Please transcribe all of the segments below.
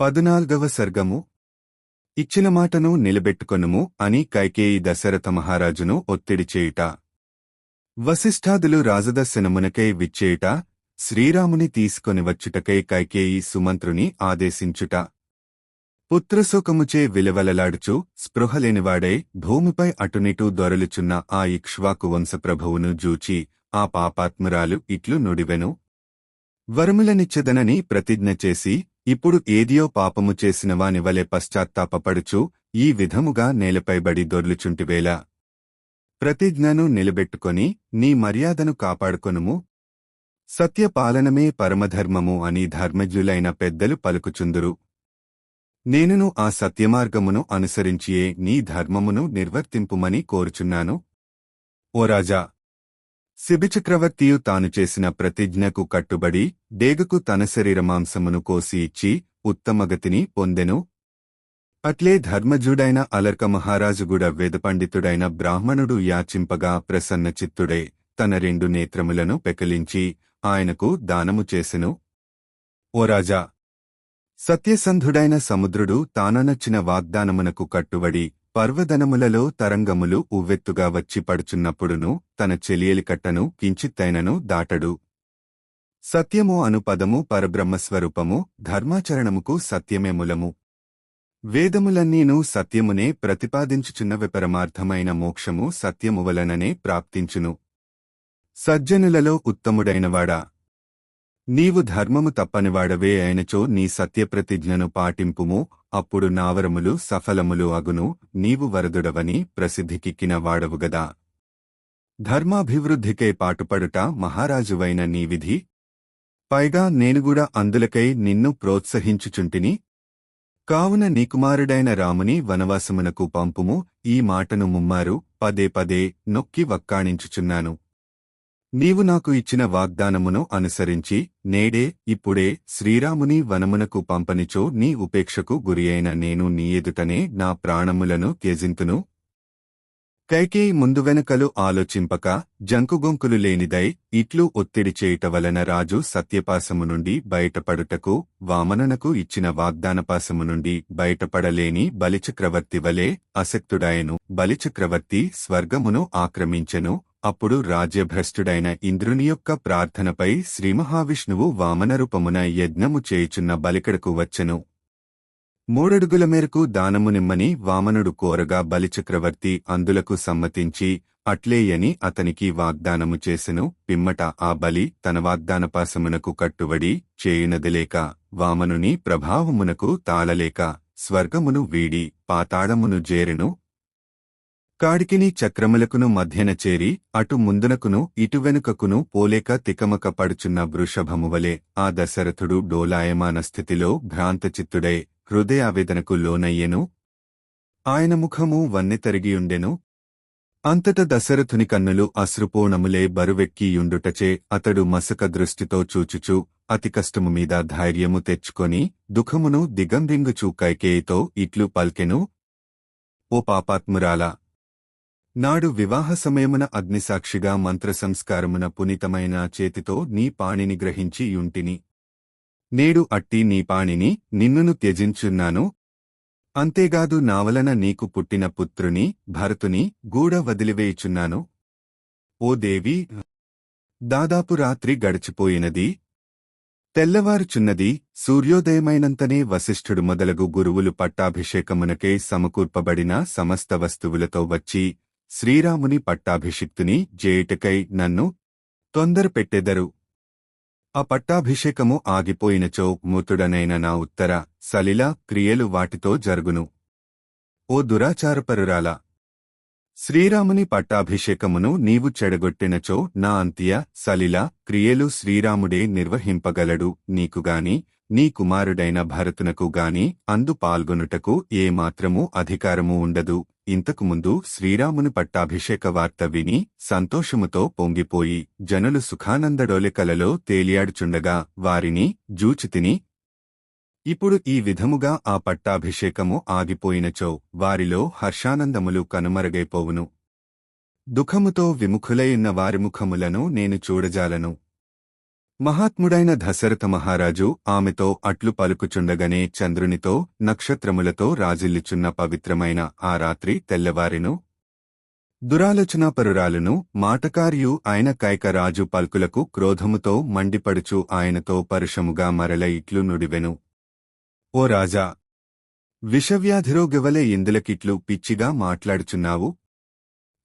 పదునాల్గవ సర్గము. ఇచ్చిన మాటను నిలబెట్టుకొనుము అని కైకేయి దశరథ మహారాజును ఒత్తిడి చేయుట. వశిష్ఠాదులు రాజదర్శనమునకై విచ్చేయుట శ్రీరాముని తీసుకొని వచ్చుటకై కైకేయి సుమంత్రుని ఆదేశించుట. పుత్రశోకముచే విలవలలాడుచు స్పృహలేనివాడై భూమిపై అటునిటూ దొరలుచున్న ఆ ఇక్ష్వాకు వంశప్రభువును జూచి ఆ పాపాత్మురాలు ఇట్లు నుడివెను. వరములనిచ్చెదనని ప్రతిజ్ఞ చేసి ఇప్పుడు ఏదియో పాపము చేసిన వానివలె పశ్చాత్తాపపడుచు ఈ విధముగా నేలపైబడి దొర్లుచుంటివేళ. ప్రతిజ్ఞను నిలబెట్టుకొని నీ మర్యాదను కాపాడుకొనుము. సత్యపాలనమే పరమధర్మము అని ధర్మజ్ఞులైన పెద్దలు పలుకుచుందురు. నేనును ఆ సత్యమార్గమును అనుసరించియే నీ ధర్మమును నిర్వర్తింపుమని కోరుచున్నాను. ఓ రాజా! శిబిచక్రవర్తియు తాను చేసిన ప్రతిజ్ఞకు కట్టుబడి డేగకు తన శరీరమాంసమును కోసి ఇచ్చి ఉత్తమగతిని పొందెను. అట్లే ధర్మజుడైన అలర్క మహారాజుగూడ వేదపండితుడైన బ్రాహ్మణుడు యాచింపగా ప్రసన్నచిత్తుడై తన రెండు నేత్రములను పెకలించి ఆయనకు దానము చేసెను. ఓ రాజా! సత్యసంధుడైన సముద్రుడు తాననచ్చిన వాగ్దానమునకు కట్టుబడి పర్వదనములలో తరంగములు ఉవ్వెత్తుగా వచ్చి పడుచున్నప్పుడును తన చెలియలికట్టను కించిత్తైనను దాటడు. సత్యము అను పదము పరబ్రహ్మస్వరూపము ధర్మాచరణముకు సత్యమే మూలము. వేదములన్నీను సత్యమునే ప్రతిపాదించుచున్న విపరమార్థమైన మోక్షము సత్యము వలననే ప్రాప్తించును. సజ్జనులలో ఉత్తముడైనవాడా. నీవు ధర్మము తప్పనివాడవే అయినచో నీ సత్యప్రతిజ్ఞను పాటింపుము అప్పుడు నావరములు సఫలములు అగును నీవు వరదుడవని ప్రసిద్ధికిక్కిన వాడవుగదా ధర్మాభివృద్ధికై పాటుపడుట మహారాజువైన నీ విధి. పైగా నేనుగూడా అందులకై నిన్ను ప్రోత్సహించుచుంటిని. కావున నీకుమారుడైన రాముని వనవాసమునకు పంపుము ఈ మాటను ముమ్మారు పదే పదే నొక్కి వక్కాణించుచున్నాను. నీవు నాకు ఇచ్చిన వాగ్దానమును అనుసరించి నేడే ఇప్పుడే శ్రీరాముని వనమునకు పంపనిచో నీ ఉపేక్షకు గురియైన నేను నీ ఎదుటనే నా ప్రాణములను త్యజింతును. కైకేయి ముందు వెనకలు ఆలోచింపక జంకుగొంకులు లేనిదై ఇట్లు ఒత్తిడి చేయుట వలన రాజు సత్యపాసము నుండి బయటపడుటకు వామననకు ఇచ్చిన వాగ్దానపాసము నుండి బయటపడలేని బలిచక్రవర్తి వలె అసక్తుడాయను బలిచక్రవర్తి స్వర్గమును ఆక్రమించెను అప్పుడు రాజ్యభ్రష్టుడైన ఇంద్రుని యొక్క ప్రార్థనపై శ్రీమహావిష్ణువు వామనరూపమున యజ్ఞము చేయుచున్న బలికడకు వచ్చెను. మూడడుగుల మేరకు దానము నిమ్మని వామనుడు కోరగా బలిచక్రవర్తి అందులకు సమ్మతించి అట్లేయని అతనికి వాగ్దానము చేసెను. పిమ్మట ఆ బలి తన వాగ్దానపాసమునకు కట్టుబడి చేయునదిలేక వామనుని ప్రభావమునకు తాళలేక స్వర్గమును వీడి పాతాళమును జేరెను. కాడికిని చక్రములకును మధ్యన చేరి అటు ముందునకును ఇటు వెనుకకును పోలేక తికమక పడుచున్న వృషభమువలే ఆ దశరథుడు డోలాయమాన స్థితిలో భ్రాంతచిత్తుడై హృదయావేదనకు లోనయ్యెను. ఆయన ముఖము వన్నెతరిగియుండెను. అంతట దశరథుని కన్నులు అశ్రుపూణములే బరువెక్కియుండుటచే అతడు మసక దృష్టితో చూచుచు అతి కష్టము మీద ధైర్యము తెచ్చుకొని దుఃఖమును దిగంరింగుచూ కైకేయితో ఇట్లు పల్కెను. ఓ పాపాత్మురాలా నాడు వివాహ సమయమున అగ్నిసాక్షిగా మంత్ర సంస్కారమున చేతితో నీ పాణిని గ్రహించి యుంటిని. నేడు అట్టి నీ పాణిని నిన్నును త్యజించున్నాను. అంతేగాదు నావలన నీకు పుట్టిన పుత్రుని భరతుని గూడ వదిలివేయుచున్నాను. ఓ దేవి! దాదాపు రాత్రి గడిచిపోయినది. తెల్లవారుచున్నది. సూర్యోదయమైనంతనే వశిష్ఠుడు మొదలగు గురువులు పట్టాభిషేకమునకే సమకూర్పబడిన సమస్త వస్తువులతో వచ్చి శ్రీరాముని పట్టాభిషిక్తుని జేయుటకై నన్ను తొందరపెట్టెదరు. ఆ పట్టాభిషేకము ఆగిపోయినచో మృతుడనైన నా ఉత్తర సలిల క్రియలు వాటితో జరుగును. ఓ దురాచారపరురాల! శ్రీరాముని పట్టాభిషేకమును నీవు చెడగొట్టినచో నా అంత్య సలిల క్రియలు శ్రీరాముడే నిర్వహింపగలడు నీకుగాని నీ కుమారుడైన భరతునకు గాని అందు పాల్గొనుటకు ఏమాత్రమూ అధికారము ఉండదు. ఇంతకుముందు శ్రీరాముని పట్టాభిషేక వార్త విని సంతోషముతో పొంగిపోయి జనులు సుఖానందడోలికలలో తేలియాడుచుండగా వారిని జూచితిని ఇప్పుడు ఈ విధముగా ఆ పట్టాభిషేకము ఆగిపోయినచో వారిలో హర్షానందములు కనుమరుగైపోవును. దుఃఖముతో విముఖులైన వారి ముఖములను నేను చూడజాలను. మహాత్ముడైన దశరథ మహారాజు ఆమెతో అట్లు పలుకుచుండగనే చంద్రునితో నక్షత్రములతో రాజిల్లుచున్న పవిత్రమైన ఆ రాత్రి తెల్లవారెను. దురాలోచనాపరురాలును మాటకార్యు ఆయన కైకరాజు పల్కులకు క్రోధముతో మండిపడుచు ఆయనతో పరుషముగా మరల ఇట్లు నుడివెను. ఓ రాజా! విషవ్యాధిరోగివలే ఇందులకిట్లు పిచ్చిగా మాట్లాడుచున్నావు?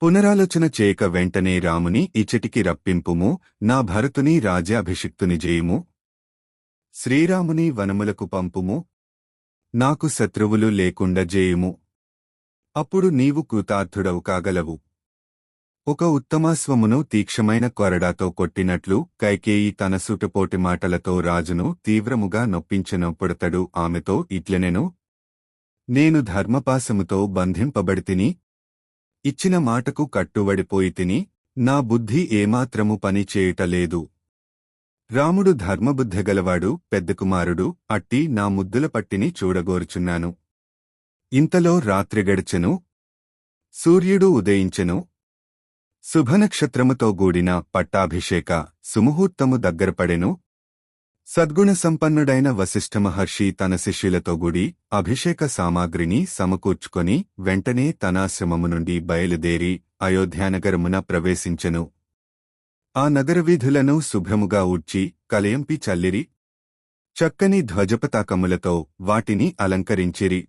పునరాలోచన చేయక వెంటనే రాముని ఇచ్చటికి రప్పింపుము నా భరతుని రాజ్యాభిషిక్తుని జయము. శ్రీరాముని వనములకు పంపుము. నాకు శత్రువులు లేకుండా జయము. అప్పుడు నీవు కృతార్థుడవు కాగలవు. ఒక ఉత్తమాశ్వమును తీక్షమైన కొరడాతో కొట్టినట్లు కైకేయి తన సుటుపోటి మాటలతో రాజును తీవ్రముగా నొప్పించినప్పుడతడు ఆమెతో ఇట్లనెను. నేను ధర్మపాసముతో బంధింపబడితిని ఇచ్చిన మాటకు కట్టుబడిపోయి తిని నా బుద్ధి ఏమాత్రము పని చేయుటలేదు రాముడు ధర్మబుద్ధగలవాడు పెద్ద కుమారుడు అట్టి నా ముద్దుల పట్టిని చూడగోరుచున్నాను. ఇంతలో రాత్రి గడిచెను. సూర్యుడు ఉదయించెను. శుభనక్షత్రముతో గూడిన పట్టాభిషేక సుముహూర్తము దగ్గరపడెను సద్గుణ సంపన్నుడైన వశిష్ఠ మహర్షి తన శిష్యులతో గుడి అభిషేక సామాగ్రిని సమకూర్చుకొని వెంటనే తనాశ్రమము నుండి బయలుదేరి అయోధ్యానగరమున ప్రవేశించెను. ఆ నగరవీధులను శుభ్రముగా ఊడ్చి కలయంపి చల్లిరి. చక్కని ధ్వజపతాకములతో వాటిని అలంకరించిరి.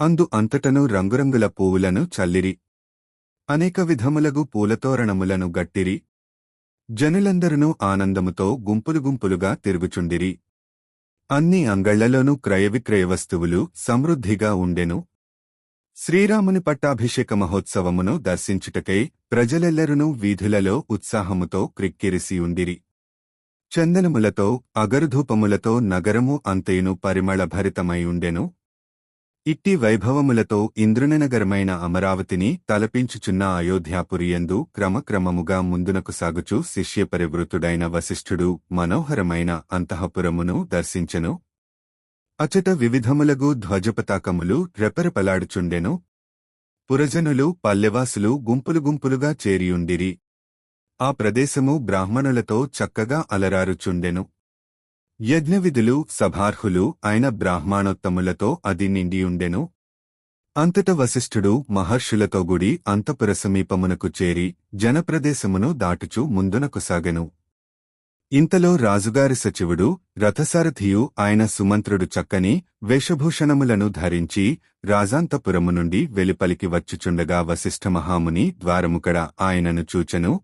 అందు అంతటను రంగురంగుల పువ్వులను చల్లిరి. అనేక విధములగు పూలతోరణములను గట్టిరి. జనులందరూ ఆనందముతో గుంపులు గుంపులుగా తిరుగుచుండిరి. అన్ని అంగళ్ళలోనూ క్రయవిక్రయ వస్తువులు సమృద్ధిగా ఉండెను. శ్రీరాముని పట్టాభిషేక మహోత్సవమును దర్శించుటకై ప్రజలెల్లరునూ వీధులలో ఉత్సాహముతో క్రిక్కిరిసి ఉండిరి. చందనములతో అగరుధూపములతో నగరము అంతయును పరిమళభరితమై ఉండెను. ఇట్టి వైభవములతో ఇంద్రుననగరమైన అమరావతిని తలపించుచున్న అయోధ్యాపురియందు క్రమక్రమముగా ముందునకు సాగుచు శిష్యపరివృతుడైన వశిష్ఠుడు మనోహరమైన అంతఃపురమును దర్శించెను. అచట వివిధములగు ధ్వజపతాకములు రెపరెపలాడుచుండెను. పురజనులు పల్లెవాసులు గుంపులు గుంపులుగా చేరియుండిరి. ఆ ప్రదేశము బ్రాహ్మణులతో చక్కగా అలరారుచుండెను. యజ్ఞవిధులు సభార్హులు అయిన బ్రాహ్మణోత్తములతో అది నిండియుండెను. అంతట వశిష్ఠుడు మహర్షులతో గుడి అంతపుర సమీపమునకు చేరి జనప్రదేశమును దాటుచు ముందునకు సాగెను. ఇంతలో రాజుగారి సచివుడు రథసారథియు ఆయన సుమంత్రుడు చక్కని వేషభూషణములను ధరించి రాజాంతపురము నుండి వెలుపలికి వచ్చుచుండగా వశిష్ఠ మహాముని ద్వారముకడ ఆయనను చూచెను.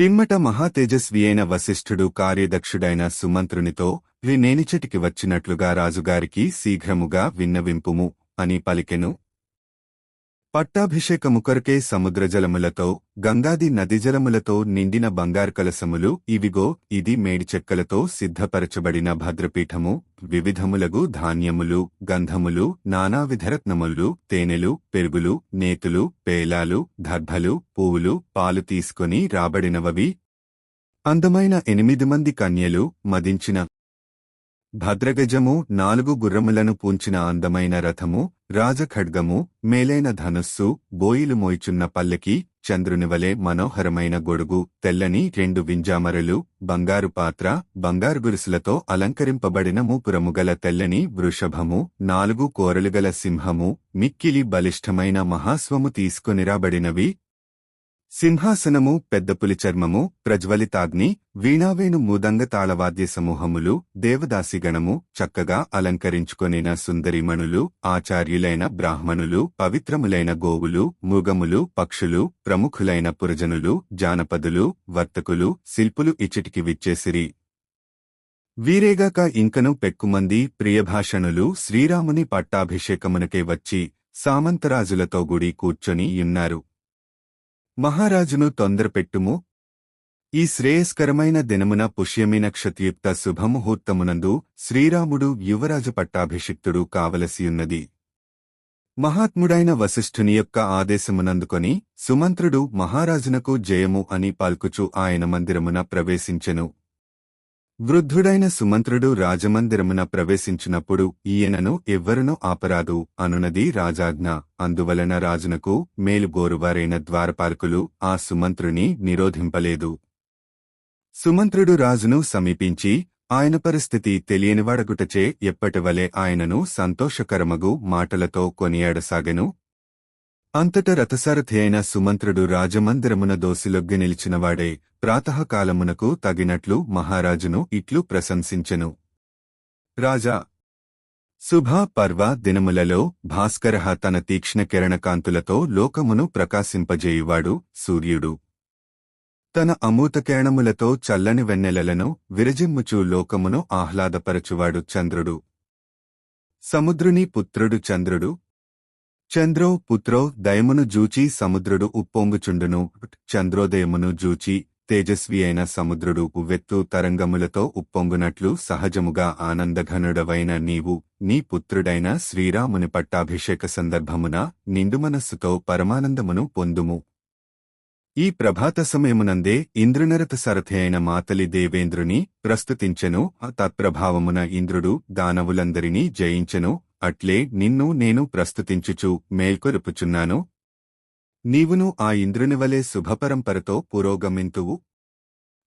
పిమ్మట మహాతేజస్వి అయిన వశిష్ఠుడు కార్యదక్షుడైన సుమంత్రునితో వి నేనిచటికి వచ్చినట్లుగా రాజుగారికి శీఘ్రముగా విన్నవింపుము అని పలికెను. పట్టాభిషేకము కొరకే సముద్రజలములతో గంగాది నదిజలములతో నిండిన బంగారు కలసములు ఇవిగో ఇది మేడిచెక్కలతో సిద్ధపరచబడిన భద్రపీఠము వివిధములగు ధాన్యములు గంధములు నానావిధరత్నములు తేనెలు పెరుగులు నేతులు పేలాలు దర్భలు పువ్వులు పాలు తీసుకొని రాబడినవవి. అందమైన ఎనిమిది మంది కన్యలు మదించిన భద్రగజము నాలుగు గుర్రములను పూంచిన అందమైన రథము రాజఖడ్గము మేలైన ధనుస్సు బోయిలు మోయిచున్న పల్లకి చంద్రునివలే మనోహరమైన గొడుగు తెల్లని రెండు వింజామరలు బంగారు పాత్ర బంగారు గురుసులతో అలంకరింపబడిన మూపురముగల తెల్లని వృషభము నాలుగు కోరలుగల సింహము మిక్కిలి బలిష్టమైన మహాస్వము తీసుకొనిరాబడినవి సింహాసనము పెద్దపులి చర్మము ప్రజ్వలితాగ్ని వీణావేణు మూదంగ తాళవాద్య సమూహములు దేవదాసిగణము చక్కగా అలంకరించుకొనిన సుందరిమణులు ఆచార్యులైన బ్రాహ్మణులు పవిత్రములైన గోవులు మూగములు పక్షులు ప్రముఖులైన పురజనులు జానపదులు వర్తకులు శిల్పులు ఇచ్చటికి విచ్చేసిరి. వీరేగాక ఇంకను పెక్కుమంది ప్రియభాషణులు శ్రీరాముని పట్టాభిషేకమునకే వచ్చి సామంతరాజులతో గుడి కూర్చొని యున్నారు. మహారాజును తొందరపెట్టుము ఈ శ్రేయస్కరమైన దినమున పుష్యమి నక్షత్రయుక్త శుభముహూర్తమునందు శ్రీరాముడు యువరాజు పట్టాభిషిక్తుడు కావలసియున్నది. మహాత్ముడైన వశిష్ఠుని యొక్క ఆదేశమునందుకొని సుమంత్రుడు మహారాజునకు జయము అని పల్కుచు ఆయన మందిరమున ప్రవేశించెను. వృద్ధుడైన సుమంత్రుడు రాజమందిరమున ప్రవేశించినప్పుడు ఈయనను ఎవ్వరునూ ఆపరాదు అనునది రాజాజ్ఞ. అందువలన రాజునకు మేలుగోరువారైన ద్వారపాలకులు ఆ సుమంత్రుని నిరోధింపలేదు. సుమంత్రుడు రాజును సమీపించి ఆయన పరిస్థితి తెలియనివాడగుటచే ఎప్పటివలే ఆయనను సంతోషకరమగు మాటలతో కొనియాడసాగెను. అంతట రథసారథి అయిన సుమంత్రుడు రాజమందిరమున దోసిలొగ్గి నిలిచినవాడే ప్రాతకాలమునకు తగినట్లు మహారాజును ఇట్లు ప్రశంసించెను. రాజా! శుభ పర్వ దినములలో భాస్కరః తన తీక్ష్ణ కిరణకాంతులతో లోకమును ప్రకాశింపజేయువాడు సూర్యుడు. తన అమూతకేణములతో చల్లని వెన్నెలలను విరజిమ్ముచు లోకమును ఆహ్లాదపరచువాడు చంద్రుడు. సముద్రుని పుత్రుడు చంద్రుడు చంద్రో పుత్రో దయమును జూచి సముద్రుడు ఉప్పొంగుచుండును. చంద్రోదయమును జూచి తేజస్వి అయిన సముద్రుడు ఉవ్వెత్తు తరంగములతో ఉప్పొంగునట్లు సహజముగా ఆనందఘనుడవైన నీవు నీ పుత్రుడైన శ్రీరాముని పట్టాభిషేక సందర్భమున నిండు మనస్సుతో పరమానందమును పొందుము. ఈ ప్రభాత సమయమునందే ఇంద్రునరత సరథి అయిన మాతలి దేవేంద్రుని ప్రస్తుతించెను. తత్ప్రభావమున ఇంద్రుడు దానవులందరినీ జయించెను. అట్లే నిన్ను నేను ప్రస్తుతించుచు మేల్కొరుపుచున్నాను నీవును ఆ ఇంద్రునివలే శుభపరంపరతో పురోగమింతువు.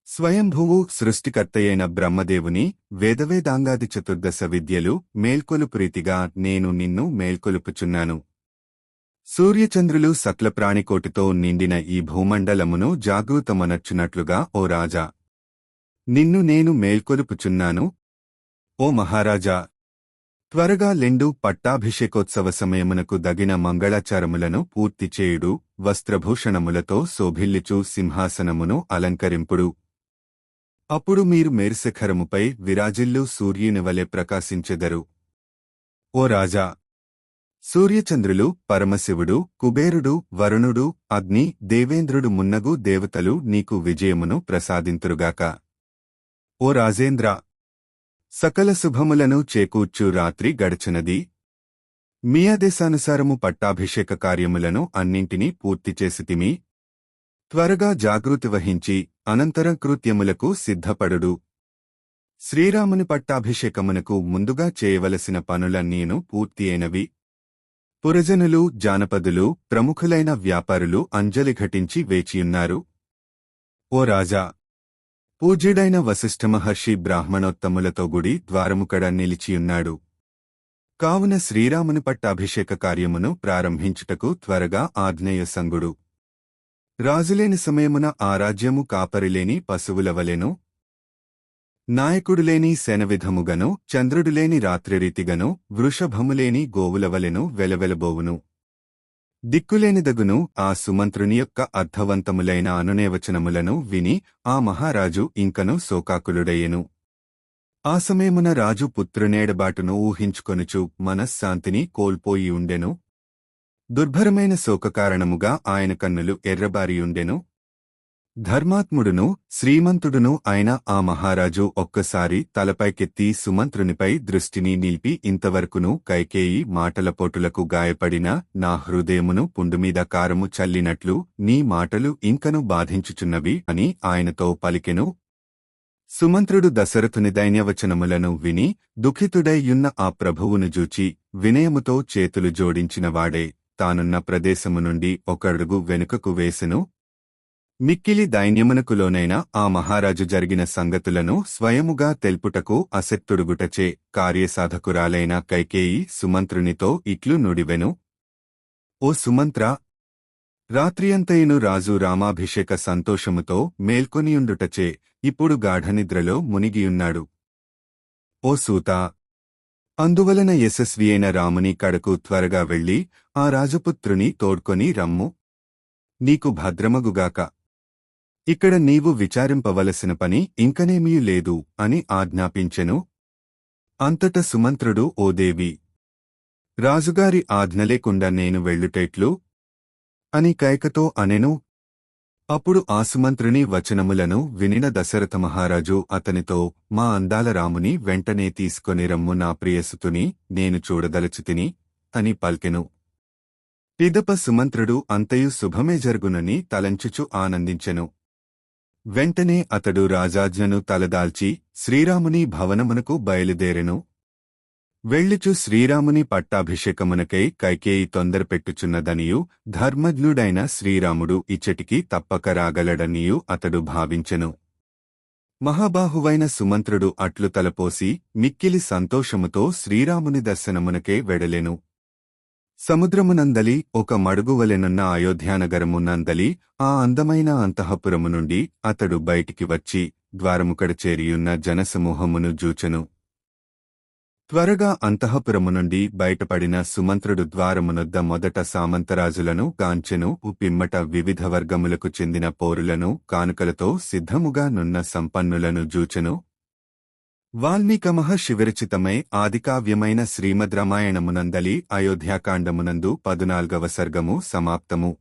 స్వయంభువు సృష్టికర్తయైన బ్రహ్మదేవుని వేదవేదాంగాది చతుర్దశ విద్యలు మేల్కొలుపురీతిగా నేను నిన్ను మేల్కొలుపుచున్నాను. సూర్యచంద్రులు సకలప్రాణికోటితో నిండిన ఈ భూమండలమును జాగృతమనర్చునట్లుగా ఓ రాజా! నిన్ను నేను మేల్కొలుపుచున్నాను. ఓ మహారాజా! త్వరగా లెండు పట్టాభిషేకోత్సవ సమయమునకు దగిన మంగళాచారములను పూర్తి చేయుడు వస్త్రభూషణములతో శోభిల్లిచు సింహాసనమును అలంకరింపుడు. అప్పుడు మీరు మేరుశిఖరముపై విరాజిల్లు సూర్యునివలె ప్రకాశించెదరు. ఓ రాజా! సూర్యచంద్రులు పరమశివుడు కుబేరుడు వరుణుడు అగ్ని దేవేంద్రుడు మున్నగు దేవతలు నీకు విజయమును ప్రసాదింతురుగాక. ఓ రాజేంద్ర! సకల శుభములను చేకూర్చు రాత్రి గడచినది. మీ ఆదేశానుసారము పట్టాభిషేక కార్యములను అన్నింటినీ పూర్తి చేసితిమి. త్వరగా జాగృతి వహించి అనంతరం కృత్యములకు సిద్ధపడుడు. శ్రీరాముని పట్టాభిషేకమునకు ముందుగా చేయవలసిన పనులన్నీను పూర్తి అయినవి. పురజనులు జానపదులు ప్రముఖులైన వ్యాపారులు అంజలి ఘటించి వేచియున్నారు. ఓ రాజా! పూజ్యుడైన వశిష్ఠ మహర్షి బ్రాహ్మణోత్తములతో గుడి ద్వారముకడ నిలిచియున్నాడు. కావున శ్రీరాముని పట్టాభిషేక కార్యమును ప్రారంభించుటకు త్వరగా ఆగ్నేయ సంగుడు రాజులేని సమయమున ఆ రాజ్యము కాపరిలేని పశువులవలెను. నాయకుడులేని శనవిధముగను చంద్రుడులేని రాత్రిరీతిగను వృషభములేని గోవులవలెను వెలవెలబోవును. దిక్కులేనిదగును ఆ సుమంత్రుని యొక్క అర్థవంతములైన అనునేవచనములను విని ఆ మహారాజు ఇంకను శోకాకులుడయ్యెను. ఆ సమయమున రాజు పుత్రునేడబాటును ఊహించుకొనుచు మనశ్శాంతిని కోల్పోయి ఉండెను. దుర్భరమైన శోకకారణముగా ఆయన కన్నులు ఎర్రబారియుండెను. ధర్మాత్ముడును శ్రీమంతుడును అయిన ఆ మహారాజు ఒక్కసారి తలపైకెత్తి సుమంత్రునిపై దృష్టిని నిలిపి ఇంతవరకును కైకేయి మాటల పోటులకు గాయపడిన నా హృదయమును పుండుమీద కారము చల్లినట్లు నీ మాటలు ఇంకను బాధించుచున్నవి అని ఆయనతో పలికెను. సుమంత్రుడు దశరథుని దైన్యవచనములను విని దుఃఖితుడైయున్న ఆ ప్రభువును జూచి వినయముతో చేతులు జోడించినవాడే తానున్న ప్రదేశము నుండి ఒకడుగు వెనుకకు వేసెను. మిక్కిలి దైన్యమునకులోనైన ఆ మహారాజు జరిగిన సంగతులను స్వయముగా తెల్పుటకు అసక్తుడుగుటచే కార్యసాధకురాలైన కైకేయి సుమంత్రునితో ఇట్లు నుడివెను. ఓ సుమంత్ర! రాత్రియంతయును రాజు రామాభిషేక సంతోషముతో మేల్కొనియుండుటచే ఇప్పుడు గాఢనిద్రలో మునిగియున్నాడు. ఓ సూతా! అందువలన యశస్వి అయిన రాముని కడకు త్వరగా వెళ్ళి ఆ రాజపుత్రుని తోడ్కొని రమ్ము. నీకు భద్రమగుగాక. ఇక్కడ నీవు విచారింపవలసిన పని ఇంకనేమీ లేదు అని ఆజ్ఞాపించెను. అంతట సుమంత్రుడు ఓ దేవి! రాజుగారి ఆజ్ఞ లేకుండా నేను వెళ్ళుటేట్లు అని కైకతో అనెను. అప్పుడు ఆ సుమంత్రుని వచనములను వినిన దశరథ మహారాజు అతనితో మా అందాల రాముని వెంటనే తీసుకొని రమ్ము నా ప్రియసుతుని నేను చూడదలచుతిని అని పల్కెను. పిదప సుమంత్రుడు అంతయు శుభమే జరుగునని తలంచుచు ఆనందించెను. వెంటనే అతడు రాజాజ్ఞను తలదాల్చి శ్రీరాముని భవనమునకు బయలుదేరెను. వెళ్ళుచు శ్రీరాముని పట్టాభిషేకమునకై కైకేయి తొందరపెట్టుచున్నదనియు ధర్మజ్ఞుడైన శ్రీరాముడు ఇచ్చటికి తప్పక రాగలడనియు అతడు భావించెను. మహాబాహువైన సుమంత్రుడు అట్లు తలపోసి మిక్కిలి సంతోషముతో శ్రీరాముని దర్శనమునకే వెడలెను. సముద్రమునందలి ఒక మడుగువలెనున్న అయోధ్యానగరమునందలి ఆ అందమైన అంతఃపురము నుండి అతడు బయటికి వచ్చి ద్వారముకడ చేరియున్న జనసమూహమును జూచెను. త్వరగా అంతఃపురము నుండి బయటపడిన సుమంత్రుడు ద్వారమునొద్ద మొదట సామంతరాజులను గాంచెను పిమ్మట వివిధ వర్గములకు చెందిన పౌరులను కానుకలతో సిద్ధముగా నున్న సంపన్నులను జూచెను. వాల్మీక మహర్షి విరచితమై ఆదికావ్యమైన శ్రీమద్ రామాయణమునందలి అయోధ్యాకాండమునందు పదునాల్గవ సర్గము సమాప్తము.